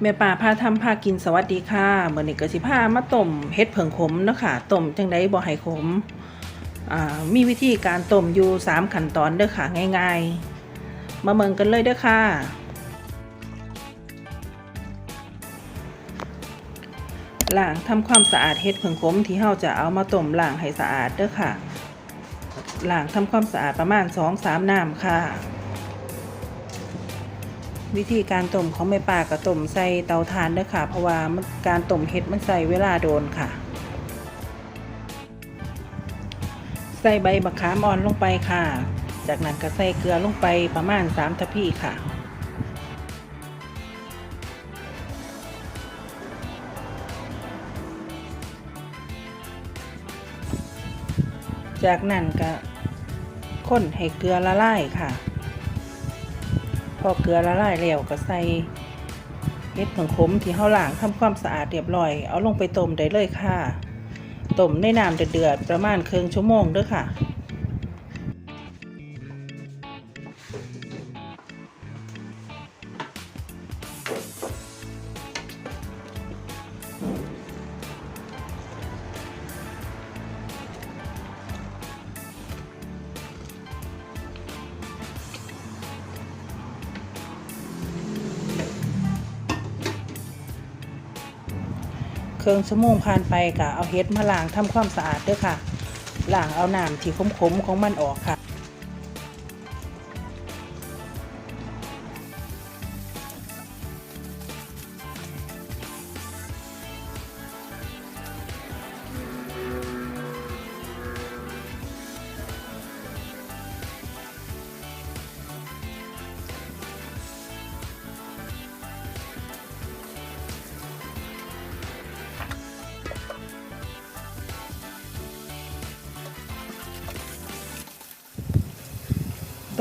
แม่ป่าพาทำพากินสวัสดีค่ะเมื้อนี้ก็สิพามาต้มเห็ดเผิงขมเนาะค่ะต้มจังไดบ่ให้ขมมีวิธีการต้มอยู่ 3 ขั้นตอนเด้อค่ะง่ายๆ มาเมืองกันเลยเด้อค่ะ ล้างทำความสะอาดเห็ดเผิงขมที่เฮาจะเอามาต้มล้างให้สะอาดเด้อค่ะล้างทำความสะอาดประมาณ 2-3 น้ำค่ะ วิธีการต้มของแม่ป่าก็ต้มใส่เตาถ่านเด้อค่ะ เพราะว่าการต้มเห็ดมันใส่เวลาโดนค่ะ ใส่ใบมะขามอ่อนลงไปค่ะ จากนั้นก็ใส่เกลือลงไปประมาณ 3 ทัพพีค่ะ จากนั้นก็ค้นให้เกลือละลายค่ะ อเกลือละลายแล้วก็ใส่เห็ดผงขมที่เฮาล้างทำความสะอาดเรียบร้อย เอาลงไปต้มได้เลยค่ะ ต้มในน้ำเดือดๆประมาณครึ่งชั่วโมงเด้อค่ะ เครื่องชั่วโมงผ่านไปกะเอาเฮ็ดมาล้างทำความสะอาดเด้อค่ะล้างเอาน้ำที่ขมๆของมันออกค่ะ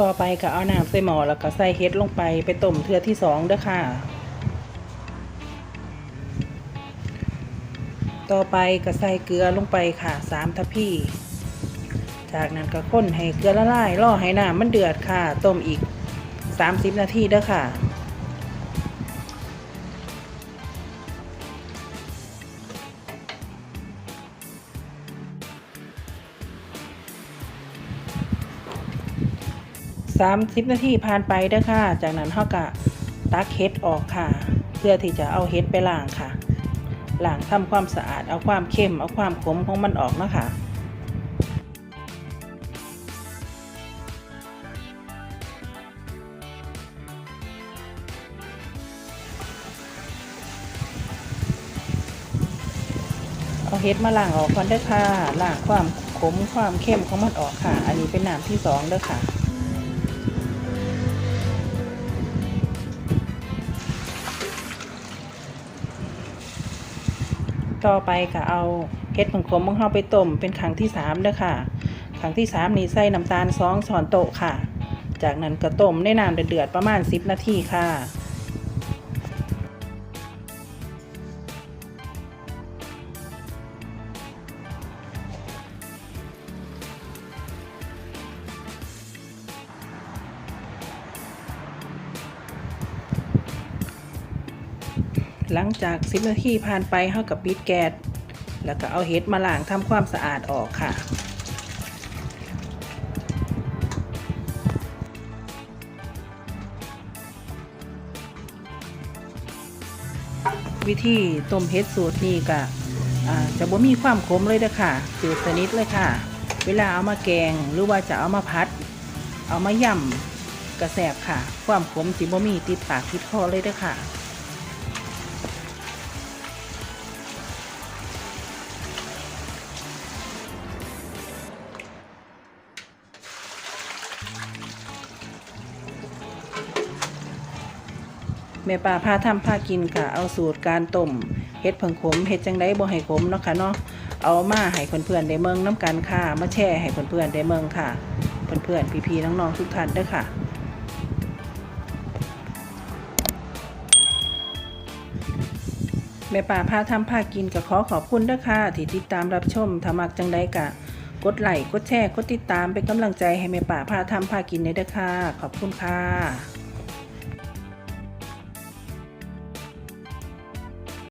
ต่อไปก็เอาน้ำใส่หม้อแล้วก็ใส่เฮ็ดลงไปไปต้มเทือที่สองเด้อค่ะ ต่อไปก็ใส่เกลือลงไปค่ะสามทัพพีจากนั้นก็ค้นให้เกลือละลาย รอให้น้ำมันเดือดค่ะ ต้มอีก 30 นาทีเด้อค่ะ 30 นาทีผ่านไปเด้อค่ะ จากนั้นเราก็ตักเฮ็ดออกค่ะ เพื่อที่จะเอาเฮ็ดไปล้างค่ะล้างทำความสะอาดเอาความเค็มเอาความขมของมันออกเนาะค่ะเอาเฮ็ดมาล้างออกก่อนเด้อค่ะล้างความขมความเข้มของมันออกค่ะ อันนี้เป็นน้ำที่สองเด้อค่ะ ต่อไปก็เอาเห็ดผงขมของเราไปต้มเป็นครั้งที่สามเด้อค่ะครั้งที่สามนี่ใส่น้ำตาลสองช้อนโต๊ะค่ะ จากนั้นก็ต้มในน้ำเดือดๆประมาณ10นาทีค่ะ หลังจาก 10 นาทีผ่านไปเฮากับปิดแก๊สแล้วก็เอาเห็ดมาล้างทำความสะอาดออกค่ะ วิธีต้มเห็ดสูตรนี้ก็จะบ่มีความขมเลยเด้อค่ะจืดสนิทเลยค่ะ เวลาเอามาแกงหรือว่าจะเอามาพัด เอามายำกระแสบค่ะ ความขมสิบ่มีติดปากติดคอเลยเด้อค่ะ แม่ป่าพาทำพากินค่ะ เอาสูตรการต้มเฮ็ดผงขมเฮ็ดจังไดบ่ให้ขมเนาะค่ะเนาะเอามาให้เพื่อนๆได้เมืองน้ำกันค่ะมาแชร์ให้เพื่อนๆได้เมืองค่ะ เพื่อนๆพี่ๆน้องๆทุกท่านด้อค่ะแม่ป่าพาทำพากินก็ขอขอบคุณด้อค่ะที่ติดตามรับชมถ้ามักจังไดกะ กดไลค์กดแชร์กดติดตามเป็นกำลังใจให้แม่ป่าพาทำพากินเนเด้อค่ะ ขอบคุณค่ะ